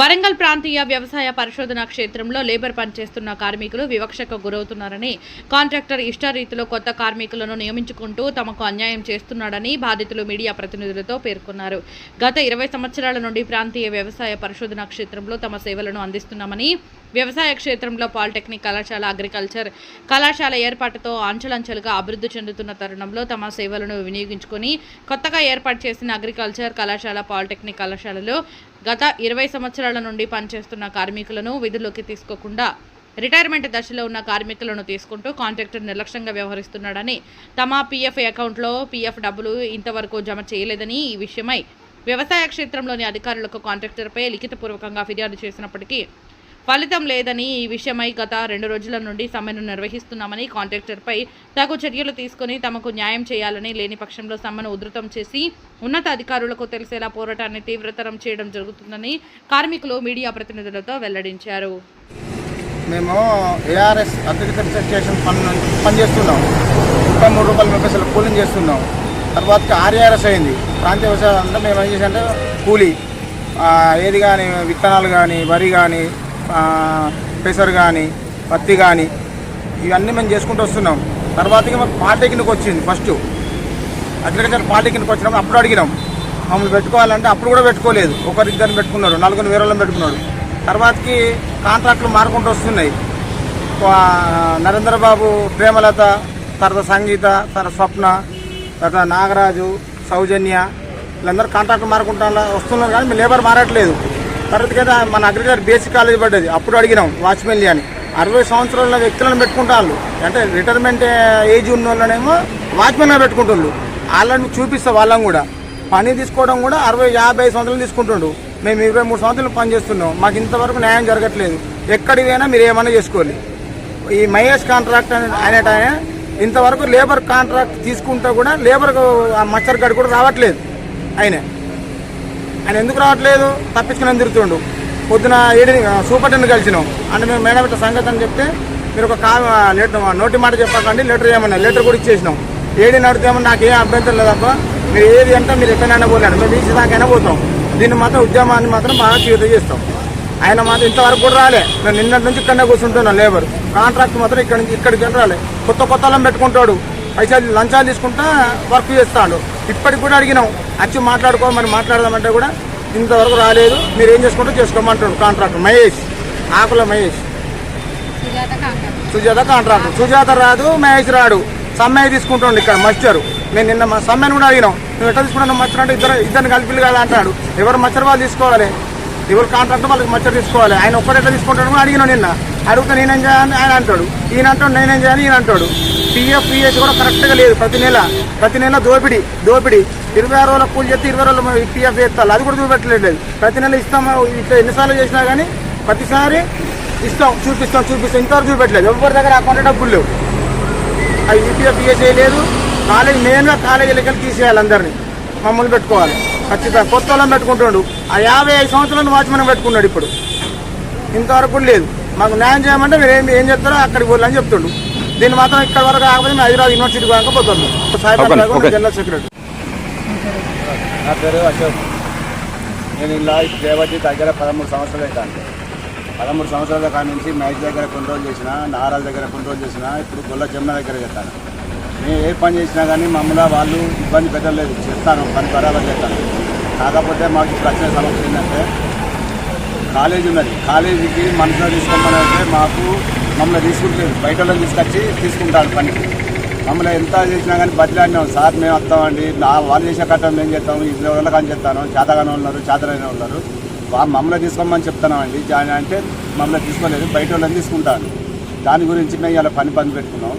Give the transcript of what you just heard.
వరంగల్ ప్రాంతీయ వ్యవసాయ పరిశోధన క్షేత్రంలో లేబర్ పనిచేస్తున్న కార్మికులు వివక్షకు గురవుతున్నారని కాంట్రాక్టర్ ఇష్టారీతిలో కొత్త కార్మికులను నియమించుకుంటూ తమకు అన్యాయం చేస్తున్నాడని బాధితులు మీడియా ప్రతినిధులతో పేర్కొన్నారు. గత ఇరవై సంవత్సరాల నుండి ప్రాంతీయ వ్యవసాయ పరిశోధన క్షేత్రంలో తమ సేవలను అందిస్తున్నామని వ్యవసాయ క్షేత్రంలో పాలిటెక్నిక్ కళాశాల అగ్రికల్చర్ కళాశాల ఏర్పాటుతో అంచెలంచెలుగా అభివృద్ధి చెందుతున్న తరుణంలో తమ సేవలను వినియోగించుకొని కొత్తగా ఏర్పాటు చేసిన అగ్రికల్చర్ కళాశాల పాలిటెక్నిక్ కళాశాలలో గత ఇరవై సంవత్సరాల నుండి పనిచేస్తున్న కార్మికులను విధుల్లోకి తీసుకోకుండా రిటైర్మెంట్ దశలో ఉన్న కార్మికులను తీసుకుంటూ కాంట్రాక్టర్ నిర్లక్ష్యంగా వ్యవహరిస్తున్నాడని తమ పీఎఫ్ అకౌంట్లో పీఎఫ్ డబ్బులు ఇంతవరకు జమ చేయలేదని ఈ విషయమై వ్యవసాయ క్షేత్రంలోని అధికారులకు కాంట్రాక్టర్పై లిఖితపూర్వకంగా ఫిర్యాదు చేసినప్పటికీ ఫలితం లేదని ఈ విషయమై గత రెండు రోజుల నుండి సమ్మెను నిర్వహిస్తున్నామని కాంట్రాక్టర్పై తగు చర్యలు తీసుకుని తమకు న్యాయం చేయాలని లేని పక్షంలో సమ్మెను ఉధృతం చేసి ఉన్నత అధికారులకు తెలిసేలా పోరాటాన్ని తీవ్రతరం చేయడం జరుగుతుందని కార్మికులు మీడియా ప్రతినిధులతో వెల్లడించారు. మేము ఏఆర్ఎస్ అగ్రికల్చర్ స్టేషన్ పని పనిచేస్తున్నాం. ముప్పై మూడు రూపాయల ముప్పై సార్లు కూలింగ్ చేస్తున్నాం. తర్వాత ఆర్ఏఆర్ఎస్ అయింది. ప్రాంతీయ వ్యవసాయం మేము ఏం చేసామంటే కూలీ ఏది కానీ విత్తనాలు కానీ వరి కానీ పెసరు కానీ పత్తి కానీ ఇవన్నీ మేము చేసుకుంటూ వస్తున్నాం. తర్వాతకి మాకు పాలిటెక్నిక్ వచ్చింది ఫస్ట్ అగ్రికల్చర్ పాలిటెక్నిక్ వచ్చినప్పుడు అప్పుడు అడిగినాం. మమ్మల్ని పెట్టుకోవాలంటే అప్పుడు కూడా పెట్టుకోలేదు. ఒకరిద్దరిని పెట్టుకున్నారు నలుగురు వేరే వాళ్ళని పెట్టుకున్నాడు తర్వాతకి కాంట్రాక్టులు మారుకుంటూ వస్తున్నాయి. నరేంద్రబాబు నరేంద్ర బాబు ప్రేమలత తర్వాత సంగీత తర్వాత స్వప్న తర్వాత నాగరాజు సౌజన్య వీళ్ళందరూ కాంట్రాక్టులు మారుకుంటా వస్తున్నారు కానీ లేబర్ మారట్లేదు. తర్వాత కదా మన అగ్రికల్చర్ బేసిక్ కాలేజ్ పడ్డది. అప్పుడు అడిగినాం వాచ్మెన్ అని. అరవై సంవత్సరాల వ్యక్తులను పెట్టుకుంటారు అంటే రిటైర్మెంట్ ఏజ్ ఉన్న వాళ్ళనేమో వాచ్మెన్గా పెట్టుకుంటుండ్రు. వాళ్ళని చూపిస్తా వాళ్ళని కూడా. పని తీసుకోవడం కూడా అరవై యాభై సంవత్సరాలు తీసుకుంటుండు. మేము ఇరవై మూడు సంవత్సరాలు పని చేస్తున్నాం. మాకు ఇంతవరకు న్యాయం జరగట్లేదు. ఎక్కడికి పోయినా మీరు ఏమైనా చేసుకోవాలి. ఈ మహేష్ కాంట్రాక్ట్ అనే అనేట ఇంతవరకు లేబర్ కాంట్రాక్ట్ తీసుకుంటే కూడా లేబర్ మచ్చర్ గడి కూడా రావట్లేదు. ఆయన. ఆయన ఎందుకు రావట్లేదు? తప్పించుకుని తిరుగుతుండు పొద్దున ఏడిని టెన్ కలిసినాం. అంటే మేము మేడం సంగతి అని చెప్తే మీరు ఒక కా లెటర్ నోటి మాట చెప్పకండి లెటర్ ఏమన్నా లెటర్ కూడా ఇచ్చేసినాం. ఏడిని అడిగితేమో నాకు ఏం అభ్యంతరం లేదప్ప మీరు ఏది అంటే మీరు ఎక్కడైనా పోలేండి మేము బీసీ దాకైనా పోతాం. దీన్ని మాత్రం ఉద్యమాన్ని మాత్రం బాగా తీవ్రత చేస్తాం. ఆయన మాత్రం ఇంతవరకు కూడా రాలే. మేము నిన్నటి నుంచి ఇక్కడనే కూర్చుంటున్నాం లేబర్. కాంట్రాక్ట్ మాత్రం ఇక్కడ నుంచి ఇక్కడికి వెళ్ళి రాలే కొత్త కొత్త పెట్టుకుంటాడు. పైసలు లంచాలు తీసుకుంటా వర్క్ చేస్తాడు. ఇప్పటికి కూడా అడిగినాం. వచ్చి మాట్లాడుకోమని మాట్లాడదామంటే కూడా ఇంతవరకు రాలేదు. మీరు ఏం చేసుకుంటూ చేసుకోమంటాడు కాంట్రాక్ట్ మహేష్. ఆకుల మహేష్. సుజాత కాంట్రాక్ట్ సుజాత రాదు మహేష్ రాడు. సమ్మె తీసుకుంటుండు ఇక్కడ మస్టరు. నేను నిన్న మా సమ్మెను కూడా అడిగినాం. నువ్వు ఎట్లా తీసుకుంటున్నావు మచ్చర్ అంటే ఇద్దరు ఇద్దరిని కలిపి కదా అంటాడు. ఎవరు మచ్చర్ వాళ్ళు తీసుకోవాలి? ఎవరు కాంట్రాక్ట్ వాళ్ళకి మచ్చర్ తీసుకోవాలి? ఆయన ఒక్కడు ఎట్లా తీసుకుంటాడు కూడా అడిగినాం నిన్న. అడిగితే నేనేం చేయాలని ఆయన అంటాడు. ఈయన అంటాడు నేనేం చేయాలి ఈయన అంటాడు. పిఎఫ్ పిఎస్ కూడా కరెక్ట్గా లేదు ప్రతి నెల. ప్రతి నెల దోపిడీ దోపిడీ. ఇరవై ఆరు రోజుల కూలి చేస్తే ఇరవై రోజులు పిఎఫ్ చేస్తారు అది కూడా చూపెట్టలేదు ప్రతి నెల ఇస్తాము ఇట్లా ఎన్నిసార్లు చేసినా కానీ ప్రతిసారి ఇస్తాం చూపిస్తాం చూపిస్తాం. ఇంతవరకు చూపెట్టలేదు. ఎవరి దగ్గర అకౌంట్ డబ్బులు లేవు. అది ఈపీఎఫ్ పిఎస్ఐ లేదు కాలేజ్ మెయిన్గా కాలేజీ లెక్కలు తీసేయాలి అందరినీ. మమ్మల్ని పెట్టుకోవాలి. ఖచ్చితంగా. కొత్త వాళ్ళని పెట్టుకుంటాడు. ఆ యాభై ఐదు సంవత్సరాలు వాచ్మెన్ పెట్టుకున్నాడు ఇప్పుడు. ఇంతవరకు లేదు. మాకు న్యాయం చేయమంటే మీరు ఏం ఏం చెప్తారో అక్కడికి పోవాలని చెప్తుండు. దీన్ని మాత్రం ఇక్కడ వరకు కాకపోతే మేము హైదరాబాద్ యూనివర్సిటీ కాకపోతున్నాం సాయిబాబా జనరల్ సెక్రటరీ. నా పేరు అశోక్. నేను ఇలా దేవతి దగ్గర పదమూడు సంవత్సరాలు అవుతాను. పదమూడు సంవత్సరాల కాడ నుంచి మ్యాచ్ దగ్గర కొన్ని రోజులు చేసిన నారాల దగ్గర కొన్ని రోజులు చేసిన ఇప్పుడు గొల్ల జమున దగ్గర చేస్తాను. నేను ఏ పని చేసినా కానీ మమ్మల్ని వాళ్ళు ఇబ్బంది పెట్టలేదు. చేస్తాను పని బరాబర్ చేస్తాను. కాకపోతే మాకు ఇప్పుడు వచ్చిన సమస్య ఏంటంటే కాలేజ్ ఉన్నది. కాలేజీకి మనుషులు తీసుకోమని అంటే మాకు మమ్మల్ని తీసుకుంటే బయట వాళ్ళని తీసుకొచ్చి తీసుకుంటాడు పనికి. మమ్మల్ని ఎంత చేసినా కానీ బదిలాడినాం సార్ మేము వస్తామండి. నా వాళ్ళు చేసే కట్టం మేము చేస్తాము. ఇరవై వాళ్ళకి అని చెప్తాను చేతగానే ఉన్నారు చేతలైన ఉన్నారు. మమ్మల్ని తీసుకోమని చెప్తున్నామండి. అంటే మమ్మల్ని తీసుకోలేదు. బయట వాళ్ళని తీసుకుంటాను దాని గురించి మేము ఇలా పని పని పెట్టుకున్నాం.